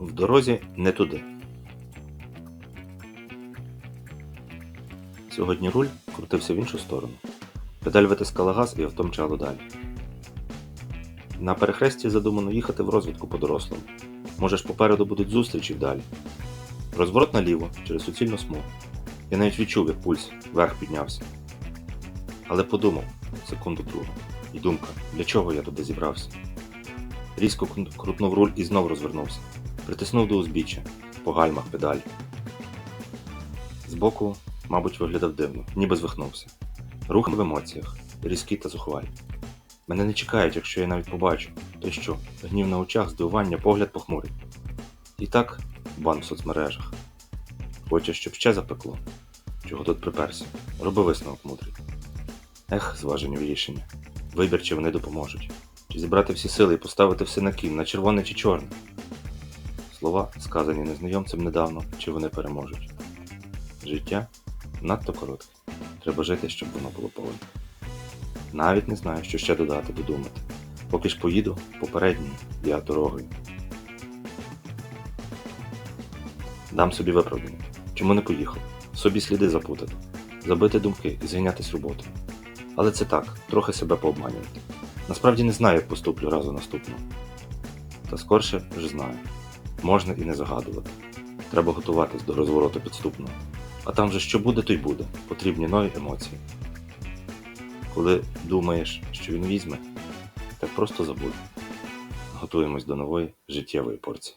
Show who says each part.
Speaker 1: В дорозі не туди. Сьогодні руль крутився в іншу сторону. Педаль витискала газ і авто мчало далі. На перехресті задумано їхати в розвідку по дорослому. Може ж попереду будуть зустрічі вдалі. Розворот наліво через суцільну смугу. Я навіть відчув, як пульс вверх піднявся. Але подумав секунду другу. І думка, для чого я туди зібрався? Різко крутнув руль і знов розвернувся. Притиснув до узбіччя, по гальмах педаль. Збоку, мабуть, виглядав дивно, ніби звихнувся. Рух в емоціях, різкі та зухвалі. Мене не чекають, якщо я навіть побачу, то що, гнів на очах, здивування, погляд похмурий. І так, бан в соцмережах. Хочеш, щоб ще запекло? Чого тут приперся? Роби висновок мудрий. Ех, зважені рішення. Вибір, чи вони допоможуть. Чи зібрати всі сили і поставити все на кін, на червоне чи чорне. Слова, сказані незнайомцем недавно, чи вони переможуть. Життя надто коротке. Треба жити, щоб воно було повне. Навіть не знаю, що ще додати, додумати. Поки ж поїду попередньою я дорогою. Дам собі виправдання. Чому не поїхав? Собі сліди запутати, забити думки і зайнятися роботою. Але це так, трохи себе пообманювати. Насправді не знаю, як поступлю разу наступного. Та скорше вже знаю. Можна і не загадувати. Треба готуватись до розвороту підступного. А там же що буде, то й буде. Потрібні нові емоції. Коли думаєш, що він візьме, так просто забудь. Готуємось до нової життєвої порції.